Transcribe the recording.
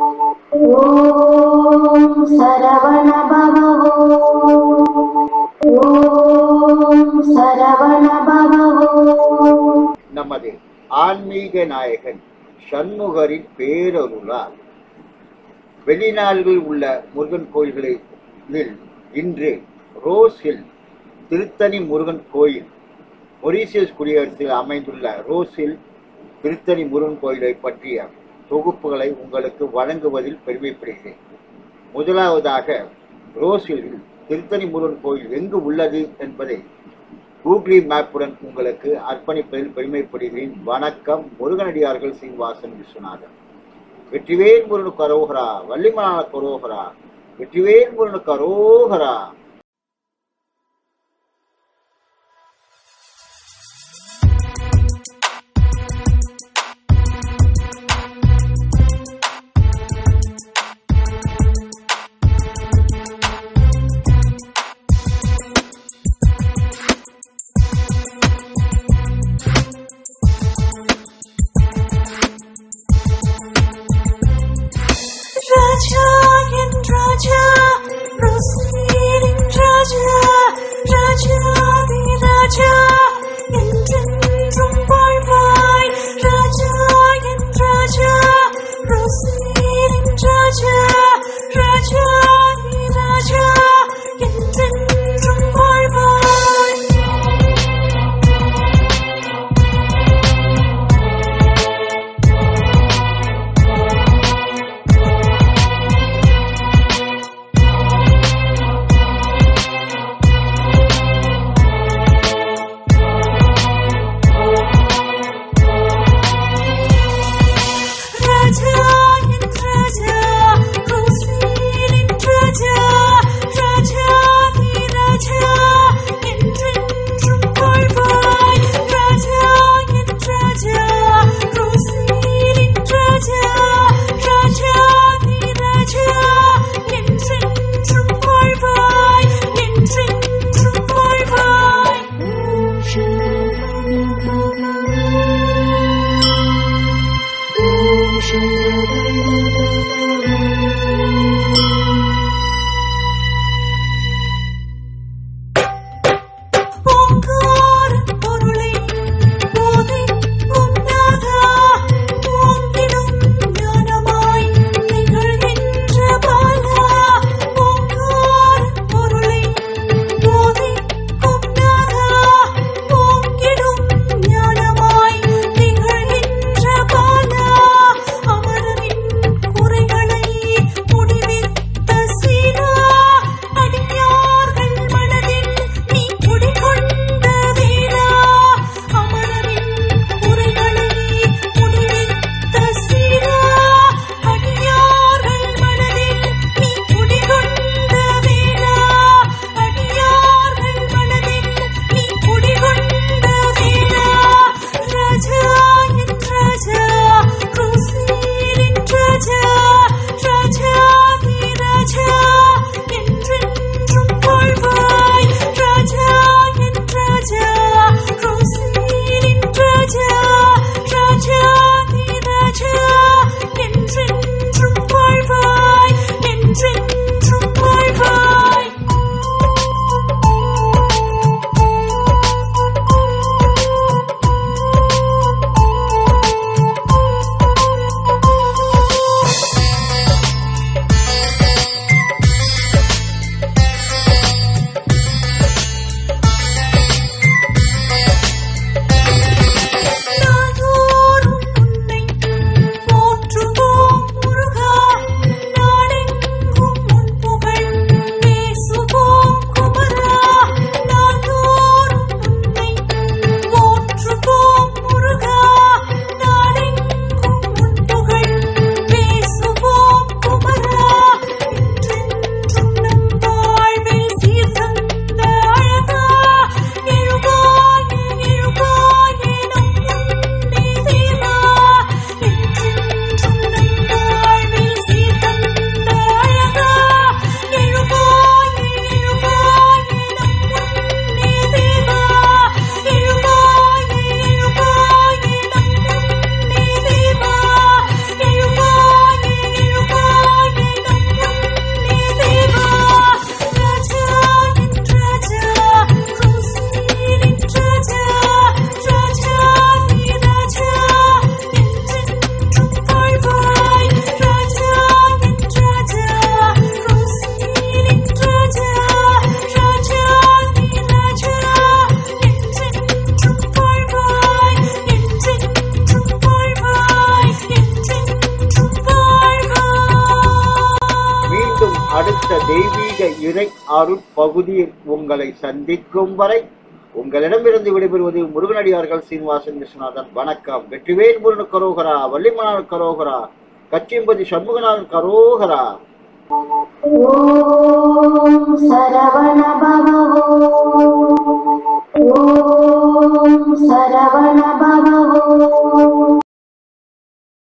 ஓம் நமது ஆன்மீக நாயகன் சண்முகரின் பேரருளால் வெளிநாடுகளில் உள்ள முருகன் கோயில்களில் இன்று ரோஸ் ஹில் திருத்தணி முருகன் கோயில் மொரீசியஸ் குடியரசில் அமைந்துள்ள ரோஸ் ஹில் திருத்தணி முருகன் கோயிலை பற்றிய தொகுப்புகளை உங்களுக்கு வழங்குவதில் பெருமைப்படுகிறேன். முதலாவதாக ரோஸில் திருத்தணி முருகன் கோயில் எங்கு உள்ளது என்பதை கூகுளி மேப்புடன் உங்களுக்கு அர்ப்பணிப்பதில் பெருமைப்படுகிறேன். வணக்கம் முருகனடியார்கள் சீனிவாசன் விஸ்வநாதன். வெற்றிவேல் முருகனுக்கு அரோகரா வள்ளிமலான கரோகரா வெற்றிவேல் முருகனுக்கு அரோகரா Raja 热切是的，的，的，的，的，தெய்வீக இறை அருட்பகுதியில் உங்களை சந்திக்கும் வரை உங்களிடமிருந்து விடைபெறுவது முருகனடியார்கள் சீனிவாசன் விஸ்வநாதன். வணக்கம். வெற்றிவேல் முருகன் கரோகரா வள்ளிமனார் கரோகரா கச்சிம்பதி சண்முகநாதன் கரோகரா. சரவண